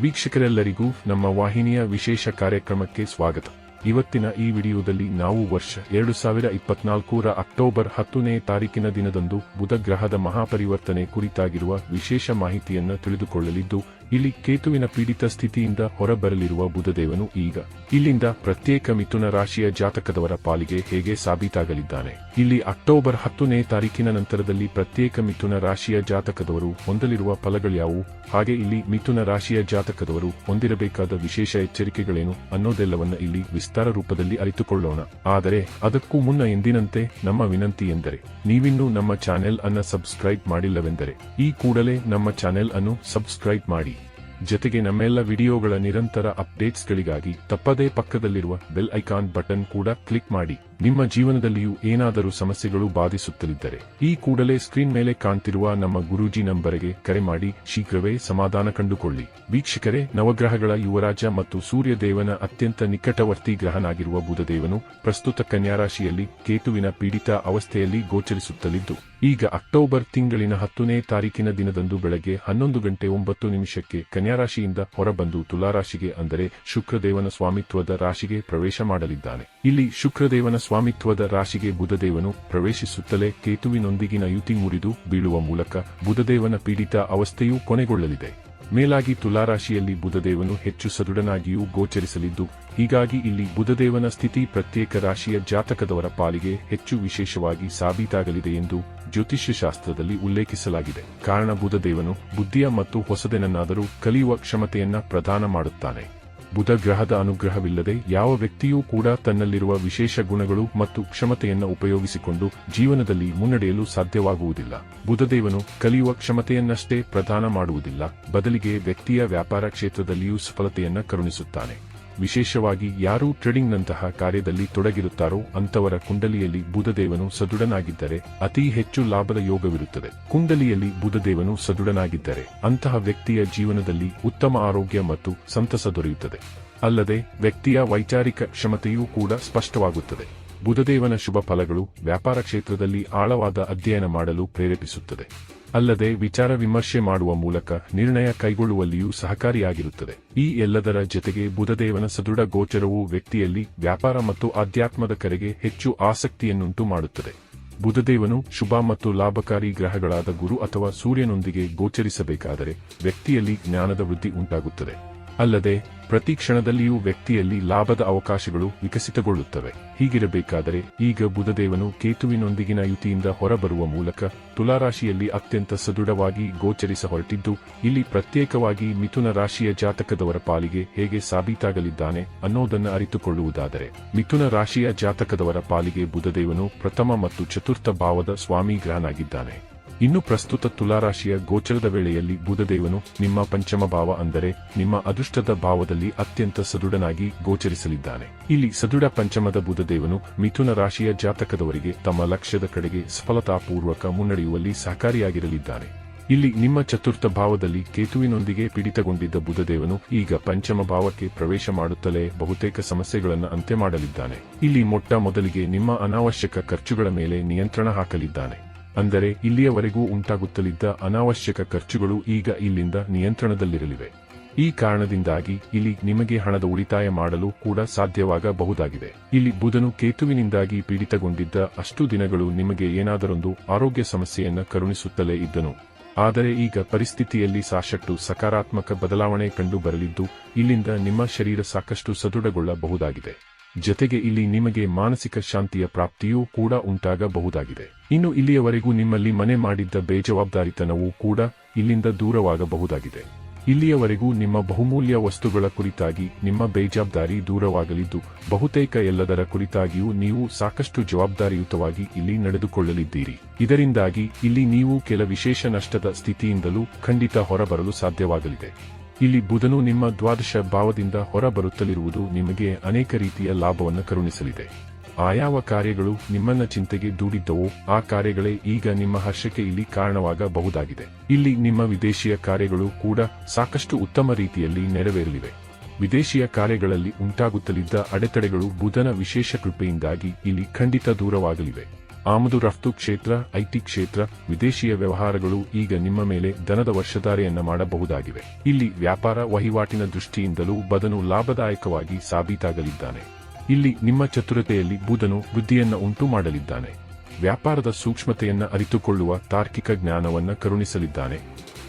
ವೀಕ್ಷಕರೆಲ್ಲರಿಗೂ ನಮ್ಮ ವಾಹಿನಿಯ ವಿಶೇಷ ಕಾರ್ಯಕ್ರಮಕ್ಕೆ ಸ್ವಾಗತ. ಇವತ್ತಿನ ಈ ವಿಡಿಯೋದಲ್ಲಿ ನಾವು ವರ್ಷ ಎರಡು ಸಾವಿರ ಇಪ್ಪತ್ನಾಲ್ಕರ ಅಕ್ಟೋಬರ್ ಹತ್ತನೇ ತಾರೀಕಿನ ದಿನದಂದು ಬುಧ ಗ್ರಹದ ಮಹಾಪರಿವರ್ತನೆ ಕುರಿತಾಗಿರುವ ವಿಶೇಷ ಮಾಹಿತಿಯನ್ನು ತಿಳಿದುಕೊಳ್ಳಲಿದ್ದು ಇಲ್ಲಿ ಕೇತುವಿನ ಪೀಡಿತ ಸ್ಥಿತಿಯಿಂದ ಹೊರಬರಲಿರುವ ಬುಧದೇವನು ಈಗ, ಇಲ್ಲಿಂದ ಪ್ರತ್ಯೇಕ ಮಿಥುನ ರಾಶಿಯ ಜಾತಕದವರ ಪಾಲಿಗೆ ಹೇಗೆ ಸಾಬೀತಾಗಲಿದ್ದಾನೆ? ಇಲ್ಲಿ ಅಕ್ಟೋಬರ್ ಹತ್ತನೇ ತಾರೀಕಿನ ನಂತರದಲ್ಲಿ ಪ್ರತ್ಯೇಕ ಮಿಥುನ ರಾಶಿಯ ಜಾತಕದವರು ಹೊಂದಲಿರುವ ಫಲಗಳ್ಯಾವು ಹಾಗೆ ಇಲ್ಲಿ ಮಿಥುನ ರಾಶಿಯ ಜಾತಕದವರು ಹೊಂದಿರಬೇಕಾದ ವಿಶೇಷ ಎಚ್ಚರಿಕೆಗಳೇನು ಅನ್ನೋದೆಲ್ಲವನ್ನ ಇಲ್ಲಿ ವಿಸ್ತಾರ ರೂಪದಲ್ಲಿ ಅರಿತುಕೊಳ್ಳೋಣ. ಆದರೆ ಅದಕ್ಕೂ ಮುನ್ನ ಎಂದಿನಂತೆ ನಮ್ಮ ವಿನಂತಿ ಎಂದರೆ, ನೀವಿನ್ನೂ ನಮ್ಮ ಚಾನೆಲ್ ಅನ್ನ ಸಬ್ಸ್ಕ್ರೈಬ್ ಮಾಡಿಲ್ಲವೆಂದರೆ, ಈ ಕೂಡಲೇ ನಮ್ಮ ಚಾನೆಲ್ ಅನ್ನು ಸಬ್ಸ್ಕ್ರೈಬ್ ಮಾಡಿ. ಜೊತೆಗೆ ನಮ್ಮೆಲ್ಲ ವಿಡಿಯೋಗಳ ನಿರಂತರ ಅಪ್ಡೇಟ್ಸ್ಗಳಿಗಾಗಿ ತಪ್ಪದೇ ಪಕ್ಕದಲ್ಲಿರುವ ಬೆಲ್ ಐಕಾನ್ ಬಟನ್ ಕೂಡ ಕ್ಲಿಕ್ ಮಾಡಿ. ನಿಮ್ಮ ಜೀವನದಲ್ಲಿಯೂ ಏನಾದರೂ ಸಮಸ್ಯೆಗಳು ಬಾಧಿಸುತ್ತಲಿದ್ದರೆ ಈ ಕೂಡಲೇ ಸ್ಕ್ರೀನ್ ಮೇಲೆ ಕಾಣ್ತಿರುವ ನಮ್ಮ ಗುರೂಜಿ ನಂಬರಿಗೆ ಕರೆ ಮಾಡಿ ಶೀಘ್ರವೇ ಸಮಾಧಾನ ಕಂಡುಕೊಳ್ಳಿ. ವೀಕ್ಷಕರೇ, ನವಗ್ರಹಗಳ ಯುವರಾಜ ಮತ್ತು ಸೂರ್ಯದೇವನ ಅತ್ಯಂತ ನಿಕಟವರ್ತಿ ಗ್ರಹನಾಗಿರುವ ಬುಧದೇವನು ಪ್ರಸ್ತುತ ಕನ್ಯಾರಾಶಿಯಲ್ಲಿ ಕೇತುವಿನ ಪೀಡಿತ ಅವಸ್ಥೆಯಲ್ಲಿ ಗೋಚರಿಸುತ್ತಲಿದ್ದು, ಈಗ ಅಕ್ಟೋಬರ್ ತಿಂಗಳಿನ ಹತ್ತನೇ ತಾರೀಕಿನ ದಿನದಂದು ಬೆಳಗ್ಗೆ ಹನ್ನೊಂದು ಗಂಟೆ ಒಂಬತ್ತು ನಿಮಿಷಕ್ಕೆ ಕನ್ಯಾರಾಶಿಯಿಂದ ಹೊರಬಂದು ತುಲಾರಾಶಿಗೆ ಅಂದರೆ ಶುಕ್ರದೇವನ ಸ್ವಾಮಿತ್ವದ ರಾಶಿಗೆ ಪ್ರವೇಶ ಮಾಡಲಿದ್ದಾನೆ. ಇಲ್ಲಿ ಶುಕ್ರದೇವನ ಸ್ವಾಮಿತ್ವದ ರಾಶಿಗೆ ಬುಧದೇವನು ಪ್ರವೇಶಿಸುತ್ತಲೇ ಕೇತುವಿನೊಂದಿಗಿನ ಯುತಿ ಮುರಿದು ಬೀಳುವ ಮೂಲಕ ಬುಧದೇವನ ಪೀಡಿತ ಅವಸ್ಥೆಯೂ ಕೊನೆಗೊಳ್ಳಲಿದೆ. ಮೇಲಾಗಿ ತುಲಾರಾಶಿಯಲ್ಲಿ ಬುಧದೇವನು ಹೆಚ್ಚು ಸದೃಢನಾಗಿಯೂ ಗೋಚರಿಸಲಿದ್ದು, ಹೀಗಾಗಿ ಇಲ್ಲಿ ಬುಧದೇವನ ಸ್ಥಿತಿ ಪ್ರತ್ಯೇಕ ರಾಶಿಯ ಜಾತಕದವರ ಪಾಲಿಗೆ ಹೆಚ್ಚು ವಿಶೇಷವಾಗಿ ಸಾಬೀತಾಗಲಿದೆ ಎಂದು ಜ್ಯೋತಿಷ್ಯಶಾಸ್ತ್ರದಲ್ಲಿ ಉಲ್ಲೇಖಿಸಲಾಗಿದೆ. ಕಾರಣ ಬುಧದೇವನು ಬುದ್ಧಿಯ ಮತ್ತು ಹೊಸದೆನನ್ನಾದರೂ ಕಲಿಯುವ ಕ್ಷಮತೆಯನ್ನ ಪ್ರದಾನ ಮಾಡುತ್ತಾನೆ. ಬುಧ ಗ್ರಹದ ಅನುಗ್ರಹವಿಲ್ಲದೆ ಯಾವ ವ್ಯಕ್ತಿಯೂ ಕೂಡ ತನ್ನಲ್ಲಿರುವ ವಿಶೇಷ ಗುಣಗಳು ಮತ್ತು ಕ್ಷಮತೆಯನ್ನು ಉಪಯೋಗಿಸಿಕೊಂಡು ಜೀವನದಲ್ಲಿ ಮುನ್ನಡೆಯಲು ಸಾಧ್ಯವಾಗುವುದಿಲ್ಲ. ಬುಧದೇವನು ಕಲಿಯುವ ಕ್ಷಮತೆಯನ್ನಷ್ಟೇ ಪ್ರದಾನ ಮಾಡುವುದಿಲ್ಲ. ಬದಲಿಗೆ ವ್ಯಕ್ತಿಯ ವ್ಯಾಪಾರ ಕ್ಷೇತ್ರದಲ್ಲಿಯೂ ಸಫಲತೆಯನ್ನು ಕರುಣಿಸುತ್ತಾನೆ. ವಿಶೇಷವಾಗಿ ಯಾರೂ ಟ್ರೇಡಿಂಗ್ನಂತಹ ಕಾರ್ಯದಲ್ಲಿ ತೊಡಗಿರುತ್ತಾರೋ ಅಂತವರ ಕುಂಡಲಿಯಲ್ಲಿ ಬುಧದೇವನು ಸದೃಢನಾಗಿದ್ದರೆ ಅತಿ ಹೆಚ್ಚು ಲಾಭದ ಯೋಗವಿರುತ್ತದೆ. ಕುಂಡಲಿಯಲ್ಲಿ ಬುಧದೇವನು ಸದೃಢನಾಗಿದ್ದರೆ ಅಂತಹ ವ್ಯಕ್ತಿಯ ಜೀವನದಲ್ಲಿ ಉತ್ತಮ ಆರೋಗ್ಯ ಮತ್ತು ಸಂತಸ ದೊರೆಯುತ್ತದೆ. ಅಲ್ಲದೆ ವ್ಯಕ್ತಿಯ ವೈಚಾರಿಕ ಕ್ಷಮತೆಯೂ ಕೂಡ ಸ್ಪಷ್ಟವಾಗುತ್ತದೆ. ಬುಧದೇವನ ಶುಭ ಫಲಗಳು ವ್ಯಾಪಾರ ಕ್ಷೇತ್ರದಲ್ಲಿ ಆಳವಾದ ಅಧ್ಯಯನ ಮಾಡಲು ಪ್ರೇರೇಪಿಸುತ್ತದೆ. ಅಲ್ಲದೆ ವಿಚಾರ ವಿಮರ್ಶೆ ಮಾಡುವ ಮೂಲಕ ನಿರ್ಣಯ ಕೈಗೊಳ್ಳುವಲ್ಲಿಯೂ ಸಹಕಾರಿಯಾಗಿರುತ್ತದೆ. ಈ ಎಲ್ಲದರ ಜೊತೆಗೆ ಬುಧದೇವನ ಸದೃಢ ಗೋಚರವು ವ್ಯಕ್ತಿಯಲ್ಲಿ ವ್ಯಾಪಾರ ಮತ್ತು ಆಧ್ಯಾತ್ಮದ ಕರೆಗೆ ಹೆಚ್ಚು ಆಸಕ್ತಿಯನ್ನುಂಟು ಮಾಡುತ್ತದೆ. ಬುಧದೇವನು ಶುಭ ಮತ್ತು ಲಾಭಕಾರಿ ಗ್ರಹಗಳಾದ ಗುರು ಅಥವಾ ಸೂರ್ಯನೊಂದಿಗೆ ಗೋಚರಿಸಬೇಕಾದರೆ ವ್ಯಕ್ತಿಯಲ್ಲಿ ಜ್ಞಾನದ ವೃದ್ಧಿ ಉಂಟಾಗುತ್ತದೆ. ಅಲ್ಲದೆ, ಪ್ರತಿ ಕ್ಷಣದಲ್ಲಿಯೂ ವ್ಯಕ್ತಿಯಲ್ಲಿ ಲಾಭದ ಅವಕಾಶಗಳು ವಿಕಸಿತಗೊಳ್ಳುತ್ತವೆ. ಹೀಗಿರಬೇಕಾದರೆ, ಈಗ ಬುಧದೇವನು ಕೇತುವಿನೊಂದಿಗಿನ ಯುತಿಯಿಂದ ಹೊರಬರುವ ಮೂಲಕ ತುಲಾರಾಶಿಯಲ್ಲಿ ಅತ್ಯಂತ ಸದೃಢವಾಗಿ ಗೋಚರಿಸ ಹೊರಟಿದ್ದು ಇಲ್ಲಿ ಪ್ರತ್ಯೇಕವಾಗಿ ಮಿಥುನ ರಾಶಿಯ ಜಾತಕದವರ ಪಾಲಿಗೆ ಹೇಗೆ ಸಾಬೀತಾಗಲಿದ್ದಾನೆ ಅನ್ನೋದನ್ನು ಅರಿತುಕೊಳ್ಳುವುದಾದರೆ, ಮಿಥುನ ರಾಶಿಯ ಜಾತಕದವರ ಪಾಲಿಗೆ ಬುಧದೇವನು ಪ್ರಥಮ ಮತ್ತು ಚತುರ್ಥ ಭಾವದ ಸ್ವಾಮಿ ಗ್ರಹನಾಗಿದ್ದಾನೆ ಇನ್ನು ಪ್ರಸ್ತುತ ತುಲಾರಾಶಿಯ ಗೋಚರದ ವೇಳೆಯಲ್ಲಿ ಬುಧದೇವನು ನಿಮ್ಮ ಪಂಚಮ ಭಾವ ಅಂದರೆ ನಿಮ್ಮ ಅದೃಷ್ಟದ ಭಾವದಲ್ಲಿ ಅತ್ಯಂತ ಸದೃಢನಾಗಿ ಗೋಚರಿಸಲಿದ್ದಾನೆ. ಇಲ್ಲಿ ಸದೃಢ ಪಂಚಮದ ಬುಧದೇವನು ಮಿಥುನ ರಾಶಿಯ ಜಾತಕದವರಿಗೆ ತಮ್ಮ ಲಕ್ಷ್ಯದ ಕಡೆಗೆ ಸಫಲತಾಪೂರ್ವಕ ಮುನ್ನಡೆಯುವಲ್ಲಿ ಸಹಕಾರಿಯಾಗಿರಲಿದ್ದಾನೆ. ಇಲ್ಲಿ ನಿಮ್ಮ ಚತುರ್ಥ ಭಾವದಲ್ಲಿ ಕೇತುವಿನೊಂದಿಗೆ ಪೀಡಿತಗೊಂಡಿದ್ದ ಬುಧದೇವನು ಈಗ ಪಂಚಮ ಭಾವಕ್ಕೆ ಪ್ರವೇಶ ಮಾಡುತ್ತಲೇ ಬಹುತೇಕ ಸಮಸ್ಯೆಗಳನ್ನು ಅಂತ್ಯ ಮಾಡಲಿದ್ದಾನೆ ಇಲ್ಲಿ ಮೊಟ್ಟ ಮೊದಲಿಗೆ ನಿಮ್ಮ ಅನಾವಶ್ಯಕ ಖರ್ಚುಗಳ ಮೇಲೆ ನಿಯಂತ್ರಣ ಹಾಕಲಿದ್ದಾನೆ. ಅಂದರೆ ಇಲ್ಲಿಯವರೆಗೂ ಉಂಟಾಗುತ್ತಲಿದ್ದ ಅನಾವಶ್ಯಕ ಖರ್ಚುಗಳು ಈಗ ಇಲ್ಲಿಂದ ನಿಯಂತ್ರಣದಲ್ಲಿರಲಿವೆ. ಈ ಕಾರಣದಿಂದಾಗಿ ಇಲ್ಲಿ ನಿಮಗೆ ಹಣದ ಉಳಿತಾಯ ಮಾಡಲು ಕೂಡ ಸಾಧ್ಯವಾಗಬಹುದಾಗಿದೆ. ಇಲ್ಲಿ ಬುಧನು ಕೇತುವಿನಿಂದಾಗಿ ಪೀಡಿತಗೊಂಡಿದ್ದ ಅಷ್ಟು ದಿನಗಳು ನಿಮಗೆ ಏನಾದರೊಂದು ಆರೋಗ್ಯ ಸಮಸ್ಯೆಯನ್ನು ಕರುಣಿಸುತ್ತಲೇ ಇದ್ದನು. ಆದರೆ ಈಗ ಪರಿಸ್ಥಿತಿಯಲ್ಲಿ ಸಾಕಷ್ಟು ಸಕಾರಾತ್ಮಕ ಬದಲಾವಣೆ ಕಂಡು ಬರಲಿದ್ದು ಇಲ್ಲಿಂದ ನಿಮ್ಮ ಶರೀರ ಸಾಕಷ್ಟು ಸದೃಢಗೊಳ್ಳಬಹುದಾಗಿದೆ. ಜೊತೆಗೆ ಇಲ್ಲಿ ನಿಮಗೆ ಮಾನಸಿಕ ಶಾಂತಿಯ ಪ್ರಾಪ್ತಿಯೂ ಕೂಡ ಉಂಟಾಗಬಹುದಾಗಿದೆ. ಇನ್ನು ಇಲ್ಲಿಯವರೆಗೂ ನಿಮ್ಮಲ್ಲಿ ಮನೆ ಮಾಡಿದ್ದ ಬೇಜವಾಬ್ದಾರಿತನವೂ ಕೂಡ ಇಲ್ಲಿಂದ ದೂರವಾಗಬಹುದಾಗಿದೆ. ಇಲ್ಲಿಯವರೆಗೂ ನಿಮ್ಮ ಬಹುಮೂಲ್ಯ ವಸ್ತುಗಳ ಕುರಿತಾಗಿ ನಿಮ್ಮ ಬೇಜವಾಬ್ದಾರಿ ದೂರವಾಗಲಿದ್ದು, ಬಹುತೇಕ ಎಲ್ಲದರ ಕುರಿತಾಗಿಯೂ ನೀವು ಸಾಕಷ್ಟು ಜವಾಬ್ದಾರಿಯುತವಾಗಿ ಇಲ್ಲಿ ನಡೆದುಕೊಳ್ಳಲಿದ್ದೀರಿ. ಇದರಿಂದಾಗಿ ಇಲ್ಲಿ ನೀವು ಕೆಲ ವಿಶೇಷ ನಷ್ಟದ ಸ್ಥಿತಿಯಿಂದಲೂ ಖಂಡಿತ ಹೊರಬರಲು ಸಾಧ್ಯವಾಗಲಿದೆ. ಇಲ್ಲಿ ಬುಧನು ನಿಮ್ಮ ದ್ವಾದಶ ಭಾವದಿಂದ ಹೊರಬರುತ್ತಲಿರುವುದು ನಿಮಗೆ ಅನೇಕ ರೀತಿಯ ಲಾಭವನ್ನು ಕರುಣಿಸಲಿದೆ. ಆಯಾವ ಕಾರ್ಯಗಳು ನಿಮ್ಮನ್ನ ಚಿಂತೆಗೆ ದೂಡಿದ್ದವೋ. ಆ ಕಾರ್ಯಗಳೇ ಈಗ ನಿಮ್ಮ ಹರ್ಷಕ್ಕೆ ಇಲ್ಲಿ ಕಾರಣವಾಗಬಹುದಾಗಿದೆ. ಇಲ್ಲಿ ನಿಮ್ಮ ವಿದೇಶಿಯ ಕಾರ್ಯಗಳು ಕೂಡ ಸಾಕಷ್ಟು ಉತ್ತಮ ರೀತಿಯಲ್ಲಿ ನೆರವೇರಲಿವೆ. ವಿದೇಶಿಯ ಕಾರ್ಯಗಳಲ್ಲಿ ಉಂಟಾಗುತ್ತಲಿದ್ದ ಅಡೆತಡೆಗಳು ಬುಧನ ವಿಶೇಷ ಕೃಪೆಯಿಂದಾಗಿ ಇಲ್ಲಿ ಖಂಡಿತ ದೂರವಾಗಲಿವೆ. ಆಮದು ರಫ್ತು ಕ್ಷೇತ್ರ ಐಟಿ ಕ್ಷೇತ್ರ, ವಿದೇಶಿಯ ವ್ಯವಹಾರಗಳು ಈಗ ನಿಮ್ಮ ಮೇಲೆ ದನದ ವರ್ಷಧಾರೆಯನ್ನ ಮಾಡಬಹುದಾಗಿವೆ. ಇಲ್ಲಿ ವ್ಯಾಪಾರ ವಹಿವಾಟಿನ ದೃಷ್ಟಿಯಿಂದಲೂ ಬದನು ಲಾಭದಾಯಕವಾಗಿ ಸಾಬೀತಾಗಲಿದ್ದಾನೆ. ಇಲ್ಲಿ ನಿಮ್ಮ ಚತುರತೆಯಲ್ಲಿ ಬುಧನು ಬುದ್ಧಿಯನ್ನ ಉಂಟು ಮಾಡಲಿದ್ದಾನೆ. ವ್ಯಾಪಾರದ ಸೂಕ್ಷ್ಮತೆಯನ್ನ ಅರಿತುಕೊಳ್ಳುವ ತಾರ್ಕಿಕ ಜ್ಞಾನವನ್ನ ಕರುಣಿಸಲಿದ್ದಾನೆ.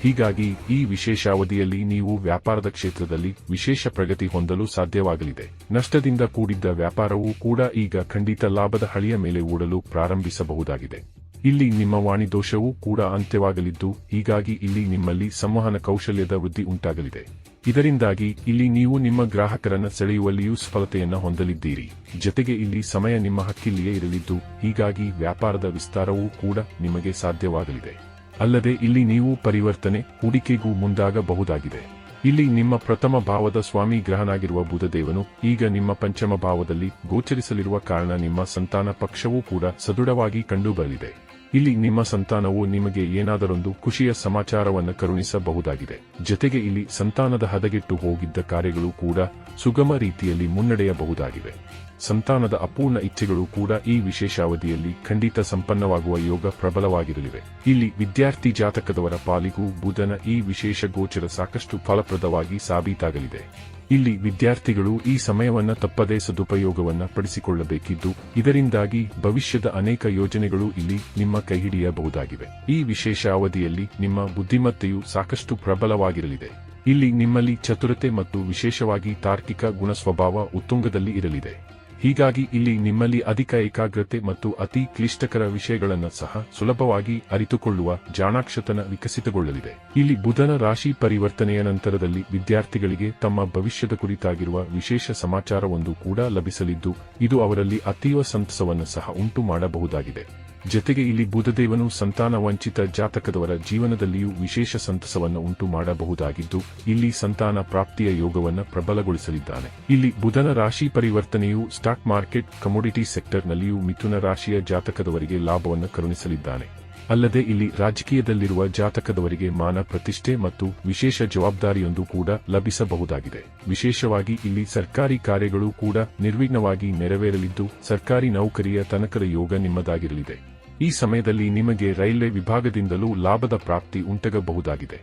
ಹೀಗಾಗಿ ಈ ವಿಶೇಷ ಅವಧಿಯಲ್ಲಿ ನೀವು ವ್ಯಾಪಾರದ ಕ್ಷೇತ್ರದಲ್ಲಿ ವಿಶೇಷ ಪ್ರಗತಿ ಹೊಂದಲು ಸಾಧ್ಯವಾಗಲಿದೆ. ನಷ್ಟದಿಂದ ಕೂಡಿದ್ದ ವ್ಯಾಪಾರವೂ ಕೂಡ ಈಗ ಖಂಡಿತ ಲಾಭದ ಹಳಿಯ ಮೇಲೆ ಓಡಲು ಪ್ರಾರಂಭಿಸಬಹುದಾಗಿದೆ. ಇಲ್ಲಿ ನಿಮ್ಮ ವಾಣಿದೋಷವೂ ಕೂಡ ಅಂತ್ಯವಾಗಲಿದ್ದು, ಹೀಗಾಗಿ ಇಲ್ಲಿ ನಿಮ್ಮಲ್ಲಿ ಸಂವಹನ ಕೌಶಲ್ಯದ ವೃದ್ಧಿ ಉಂಟಾಗಲಿದೆ. ಇದರಿಂದಾಗಿ ಇಲ್ಲಿ ನೀವು ನಿಮ್ಮ ಗ್ರಾಹಕರನ್ನು ಸೆಳೆಯುವಲ್ಲಿಯೂ ಸಫಲತೆಯನ್ನು ಹೊಂದಲಿದ್ದೀರಿ. ಜತೆಗೆ ಇಲ್ಲಿ ಸಮಯ ನಿಮ್ಮ ಹಕ್ಕಿಲ್ಲಿಯೇ ಇರಲಿದ್ದು, ಹೀಗಾಗಿ ವ್ಯಾಪಾರದ ವಿಸ್ತಾರವೂ ಕೂಡ ನಿಮಗೆ ಸಾಧ್ಯವಾಗಲಿದೆ. ಅಲ್ಲದೆ ಇಲ್ಲಿ ನೀವು ಪರಿವರ್ತನೆ, ಹೂಡಿಕೆಗೂ ಮುಂದಾಗಬಹುದಾಗಿದೆ. ಇಲ್ಲಿ ನಿಮ್ಮ ಪ್ರಥಮ ಭಾವದ ಸ್ವಾಮಿ ಗ್ರಹನಾಗಿರುವ ಬುಧದೇವನು, ಈಗ ನಿಮ್ಮ ಪಂಚಮ ಭಾವದಲ್ಲಿ ಗೋಚರಿಸಲಿರುವ ಕಾರಣ ನಿಮ್ಮ ಸಂತಾನ ಪಕ್ಷವೂ ಕೂಡ ಸದೃಢವಾಗಿ ಕಂಡುಬರಲಿದೆ. ಇಲ್ಲಿ ನಿಮ್ಮ ಸಂತಾನವು ನಿಮಗೆ ಏನಾದರೊಂದು ಖುಷಿಯ ಸಮಾಚಾರವನ್ನು ಕರುಣಿಸಬಹುದಾಗಿದೆ. ಜತೆಗೆ ಇಲ್ಲಿ ಸಂತಾನದ ಹದಗೆಟ್ಟು ಹೋಗಿದ್ದ ಕಾರ್ಯಗಳು ಕೂಡ ಸುಗಮ ರೀತಿಯಲ್ಲಿ ಮುನ್ನಡೆಯಬಹುದಾಗಿವೆ. ಸಂತಾನದ ಅಪೂರ್ಣ ಇಚ್ಛೆಗಳು ಕೂಡ ಈ ವಿಶೇಷಾವಧಿಯಲ್ಲಿ ಖಂಡಿತ ಸಂಪನ್ನವಾಗುವ ಯೋಗ ಪ್ರಬಲವಾಗಿರಲಿವೆ. ಇಲ್ಲಿ ವಿದ್ಯಾರ್ಥಿ ಜಾತಕದವರ ಪಾಲಿಗೂ ಬುಧನ ಈ ವಿಶೇಷ ಗೋಚರ ಸಾಕಷ್ಟು ಫಲಪ್ರದವಾಗಿ ಸಾಬೀತಾಗಲಿದೆ. ಇಲ್ಲಿ ವಿದ್ಯಾರ್ಥಿಗಳು ಈ ಸಮಯವನ್ನ ತಪ್ಪದೇ ಸದುಪಯೋಗವನ್ನ ಪಡಿಸಿಕೊಳ್ಳಬೇಕಿದ್ದು, ಇದರಿಂದಾಗಿ ಭವಿಷ್ಯದ ಅನೇಕ ಯೋಜನೆಗಳು ಇಲ್ಲಿ ನಿಮ್ಮ ಕೈಹಿಡಿಯಬಹುದಾಗಿವೆ ಈ ವಿಶೇಷ ಅವಧಿಯಲ್ಲಿ ನಿಮ್ಮ ಬುದ್ಧಿಮತ್ತೆಯು ಸಾಕಷ್ಟು ಪ್ರಬಲವಾಗಿರಲಿದೆ. ಇಲ್ಲಿ ನಿಮ್ಮಲ್ಲಿ ಚತುರತೆ ಮತ್ತು ವಿಶೇಷವಾಗಿ ತಾರ್ಕಿಕ ಗುಣಸ್ವಭಾವ ಉತ್ತುಂಗದಲ್ಲಿ ಇರಲಿದೆ. ಹೀಗಾಗಿ ಇಲ್ಲಿ ನಿಮ್ಮಲ್ಲಿ ಅಧಿಕ ಏಕಾಗ್ರತೆ ಮತ್ತು ಅತಿ ಕ್ಲಿಷ್ಟಕರ ವಿಷಯಗಳನ್ನು ಸಹ ಸುಲಭವಾಗಿ ಅರಿತುಕೊಳ್ಳುವ ಜಾಣಾಕ್ಷತನ ವಿಕಸಿತಗೊಳ್ಳಲಿದೆ. ಇಲ್ಲಿ ಬುಧನ ರಾಶಿ ಪರಿವರ್ತನೆಯ ನಂತರದಲ್ಲಿ ವಿದ್ಯಾರ್ಥಿಗಳಿಗೆ ತಮ್ಮ ಭವಿಷ್ಯದ ಕುರಿತಾಗಿರುವ ವಿಶೇಷ ಸಮಾಚಾರವೊಂದು ಕೂಡ ಲಭಿಸಲಿದ್ದು, ಇದು ಅವರಲ್ಲಿ ಅತೀವ ಸಂತಸವನ್ನು ಸಹ ಉಂಟು ಮಾಡಬಹುದಾಗಿದೆ ಜತೆಗೆ ಇಲ್ಲಿ ಬುಧದೇವನು ಸಂತಾನ ವಂಚಿತ ಜಾತಕದವರ ಜೀವನದಲ್ಲಿಯೂ ವಿಶೇಷ ಸಂತಸವನ್ನು ಉಂಟು ಮಾಡಬಹುದಾಗಿದ್ದು ಇಲ್ಲಿ ಸಂತಾನ ಪ್ರಾಪ್ತಿಯ ಯೋಗವನ್ನು ಪ್ರಬಲಗೊಳಿಸಲಿದ್ದಾನೆ. ಇಲ್ಲಿ ಬುಧನ ರಾಶಿ ಪರಿವರ್ತನೆಯು ಸ್ಟಾಕ್ ಮಾರ್ಕೆಟ್, ಕಮೋಡಿಟಿ ಸೆಕ್ಟರ್ನಲ್ಲಿಯೂ ಮಿಥುನ ರಾಶಿಯ ಜಾತಕದವರಿಗೆ ಲಾಭವನ್ನು ಕರುಣಿಸಲಿದ್ದಾನೆ. ಅಲ್ಲದೆ ಇಲ್ಲಿ ರಾಜಕೀಯದಲ್ಲಿರುವ ಜಾತಕದವರಿಗೆ ಮಾನ ಪ್ರತಿಷ್ಠೆ ಮತ್ತು ವಿಶೇಷ ಜವಾಬ್ದಾರಿಯೊಂದು ಕೂಡ ಲಭಿಸಬಹುದಾಗಿದೆ. ವಿಶೇಷವಾಗಿ ಇಲ್ಲಿ ಸರ್ಕಾರಿ ಕಾರ್ಯಗಳು ಕೂಡ ನಿರ್ವಿಘ್ನವಾಗಿ ನೆರವೇರಲಿದ್ದು, ಸರ್ಕಾರಿ ನೌಕರಿಯ ತನಕದ ಯೋಗ ನಿಮ್ಮದಾಗಿರಲಿದೆ. ಈ ಸಮಯದಲ್ಲಿ ನಿಮಗೆ ರೈಲ್ವೆ ವಿಭಾಗದಿಂದಲೂ ಲಾಭದ ಪ್ರಾಪ್ತಿ ಉಂಟಾಗಬಹುದಾಗಿದೆ.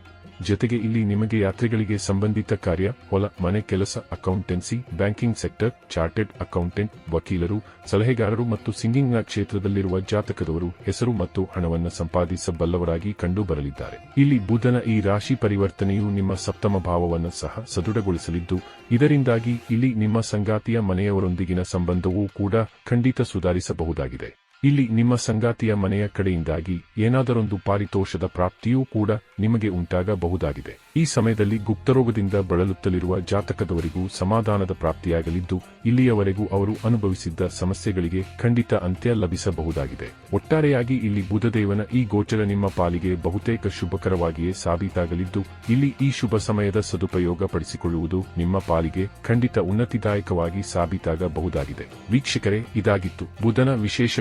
ಜೊತೆಗೆ ಇಲ್ಲಿ ನಿಮಗೆ ಯಾತ್ರೆಗಳಿಗೆ ಸಂಬಂಧಿತ ಕಾರ್ಯ, ಹೊಲ, ಮನೆ, ಕೆಲಸ, accountancy, banking sector, chartered accountant, ವಕೀಲರು, ಸಲಹೆಗಾರರು ಮತ್ತು ಸಿಂಗಿಂಗ್ನ ಕ್ಷೇತ್ರದಲ್ಲಿರುವ ಜಾತಕದವರು, ಹೆಸರು ಮತ್ತು ಹಣವನ್ನು ಸಂಪಾದಿಸಬಲ್ಲವರಾಗಿ ಕಂಡುಬರಲಿದ್ದಾರೆ. ಇಲ್ಲಿ ಬುಧನ ಈ ರಾಶಿ ಪರಿವರ್ತನೆಯು ನಿಮ್ಮ ಸಪ್ತಮ ಭಾವವನ್ನು ಸಹ ಸದೃಢಗೊಳಿಸಲಿದ್ದು, ಇದರಿಂದಾಗಿ ಇಲ್ಲಿ ನಿಮ್ಮ ಸಂಗಾತಿಯ ಮನೆಯವರೊಂದಿಗಿನ ಸಂಬಂಧವೂ ಕೂಡ ಖಂಡಿತ ಸುಧಾರಿಸಬಹುದಾಗಿದೆ. ಇಲ್ಲಿ ನಿಮ್ಮ ಸಂಗಾತಿಯ ಮನೆಯ ಕಡೆಯಿಂದಾಗಿ ಏನಾದರೊಂದು ಪಾರಿತೋಷದ ಪ್ರಾಪ್ತಿಯೂ ಕೂಡ ನಿಮಗೆ ಉಂಟಾಗಬಹುದಾಗಿದೆ. ಈ ಸಮಯದಲ್ಲಿ ಗುಪ್ತರೋಗದಿಂದ ಬಳಲುತ್ತಲಿರುವ ಜಾತಕದವರಿಗೂ ಸಮಾಧಾನದ ಪ್ರಾಪ್ತಿಯಾಗಲಿದ್ದು, ಇಲ್ಲಿಯವರೆಗೂ ಅವರು ಅನುಭವಿಸಿದ್ದ ಸಮಸ್ಯೆಗಳಿಗೆ ಖಂಡಿತ ಅಂತ್ಯ ಲಭಿಸಬಹುದಾಗಿದೆ. ಒಟ್ಟಾರೆಯಾಗಿ ಇಲ್ಲಿ ಬುಧದೇವನ ಈ ಗೋಚರ ನಿಮ್ಮ ಪಾಲಿಗೆ ಬಹುತೇಕ ಶುಭಕರವಾಗಿಯೇ ಸಾಬೀತಾಗಲಿದ್ದು, ಇಲ್ಲಿ ಈ ಶುಭ ಸಮಯದ ಸದುಪಯೋಗ ಪಡಿಸಿಕೊಳ್ಳುವುದು ನಿಮ್ಮ ಪಾಲಿಗೆ ಖಂಡಿತ ಉನ್ನತಿದಾಯಕವಾಗಿ ಸಾಬೀತಾಗಬಹುದಾಗಿದೆ. ವೀಕ್ಷಕರೇ, ಇದಾಗಿತ್ತು. ಬುಧನ ವಿಶೇಷ